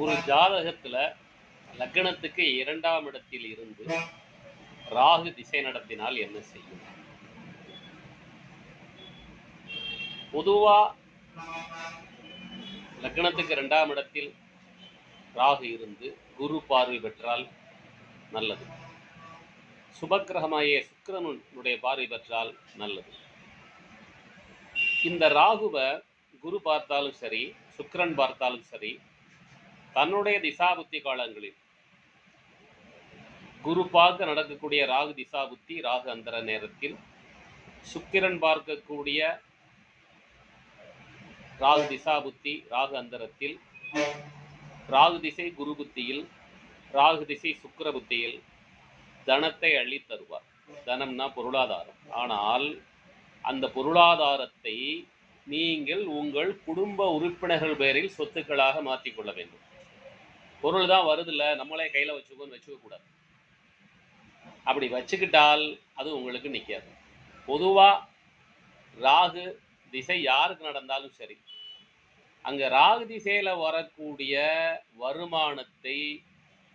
ஒரு ஜாதகத்துல லக்னத்துக்கு இரண்டாம் இடத்தில் இருந்து ராகு திசை நடத்தினால் என்ன செய்யும்? பொதுவா லக்னத்துக்கு இரண்டாம் இடத்தில் ராகு இருந்து குரு பார்வை பெற்றால் நல்லது. சுபக்கிரகமாகிய சுக்கிரனுடைய பார்வை பெற்றால் நல்லது. இந்த ராகுவை குரு பார்த்தாலும் சரி சுக்கிரன் பார்த்தாலும் சரி தன்னுடைய திசாபுத்தி காலங்களில். குரு பார்க்க நடக்கக்கூடிய ராகு திசாபுத்தி ராகு அந்தர நேரத்தில். சுக்கிரன் பார்க்கக்கூடிய ராகு திசாபுத்தி ராகு அந்தரத்தில். ராகு திசை குரு புத்தியில் ராகு திசை சுக்கிர புத்தியில் தனத்தை அள்ளி தருவார். தனம்னா பொருளாதாரம். ஆனால் அந்த பொருளாதாரத்தை நீங்கள் உங்கள் குடும்ப உறுப்பினர்கள் பெயரில் சொத்துக்களாக மாற்றிக்கொள்ள வேண்டும். பொருள் தான் வருதில்ல நம்மளே கையில் வச்சுக்கோன்னு வச்சுக்க கூடாது. அப்படி வச்சுக்கிட்டால் அது உங்களுக்கு நிற்காது பொதுவாக ராகு திசை யாருக்கு நடந்தாலும் சரி அங்கே ராகு திசையில் வரக்கூடிய வருமானத்தை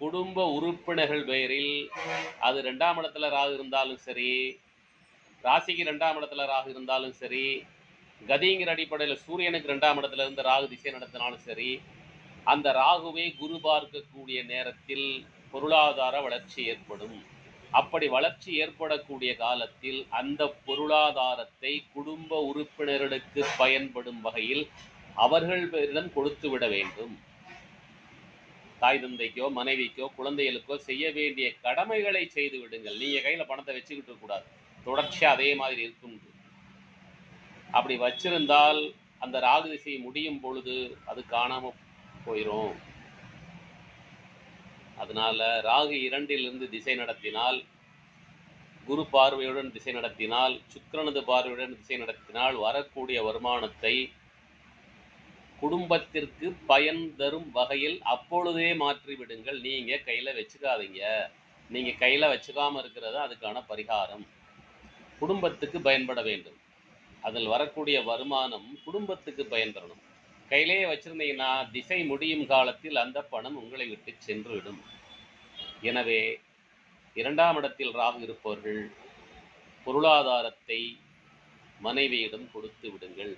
குடும்ப உறுப்பினர்கள் பெயரில் அது ரெண்டாம் இடத்துல ராகு இருந்தாலும் சரி ராசிக்கு ரெண்டாம் இடத்துல ராகு இருந்தாலும் சரி கதிங்கிற அடிப்படையில் சூரியனுக்கு ரெண்டாம் இடத்துல இருந்து ராகு திசை நடத்தினாலும் சரி அந்த ராகுவை குரு பார்க்கக்கூடிய நேரத்தில் பொருளாதார வளர்ச்சி ஏற்படும். அப்படி வளர்ச்சி ஏற்படக்கூடிய காலத்தில் அந்த பொருளாதாரத்தை குடும்ப உறுப்பினர்களுக்கு பயன்படும் வகையில் அவர்களிடம் கொடுத்து விட வேண்டும். தாய் தந்தைக்கோ மனைவிக்கோ குழந்தைகளுக்கோ செய்ய வேண்டிய கடமைகளை செய்து விடுங்கள். நீங்க கையில பணத்தை வச்சுக்கிட்டு கூடாது தொடர்ச்சியா அதே மாதிரி இருக்கும். அப்படி வச்சிருந்தால் அந்த ராகு திசை முடியும் பொழுது அது காணாம போயிரும். அதனால ராகு இரண்டிலிருந்து திசை நடத்தினால் குரு பார்வையுடன் திசை நடத்தினால் சுக்கிரனது பார்வையுடன் திசை நடத்தினால் வரக்கூடிய வருமானத்தை குடும்பத்திற்கு பயன் தரும் வகையில் அப்பொழுதே மாற்றி விடுங்கள் நீங்க கையில வச்சுக்காதீங்க. நீங்க கையில வச்சுக்காம இருக்கிறது அதுக்கான பரிகாரம். குடும்பத்துக்கு பயன்பட வேண்டும். அதில் வரக்கூடிய வருமானம் குடும்பத்துக்கு பயன் தரணும். கையிலேயே வச்சிருந்தீங்கன்னா திசை முடியும் காலத்தில் அந்த பணம் உங்களை விட்டு சென்று விடும் எனவே இரண்டாம் இடத்தில் ராகு இருப்பவர்கள் பொருளாதாரத்தை மனைவியிடம் கொடுத்து விடுங்கள்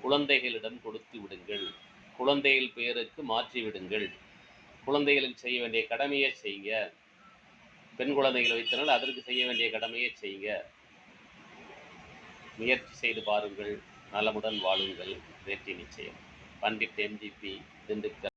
குழந்தைகளிடம் கொடுத்து விடுங்கள் குழந்தைகள் பெயருக்கு மாற்றி விடுங்கள் குழந்தைகளுக்கு செய்ய வேண்டிய கடமையை செய்யுங்க பெண் குழந்தைகளை வைத்தனால் அதற்கு செய்ய வேண்டிய கடமையை செய்யுங்க முயற்சி செய்து பாருங்கள். நலமுடன் வாழுங்கள் வெற்றி நிச்சயம். பண்டிட் எம்ஜிபி திண்டுக்கல்.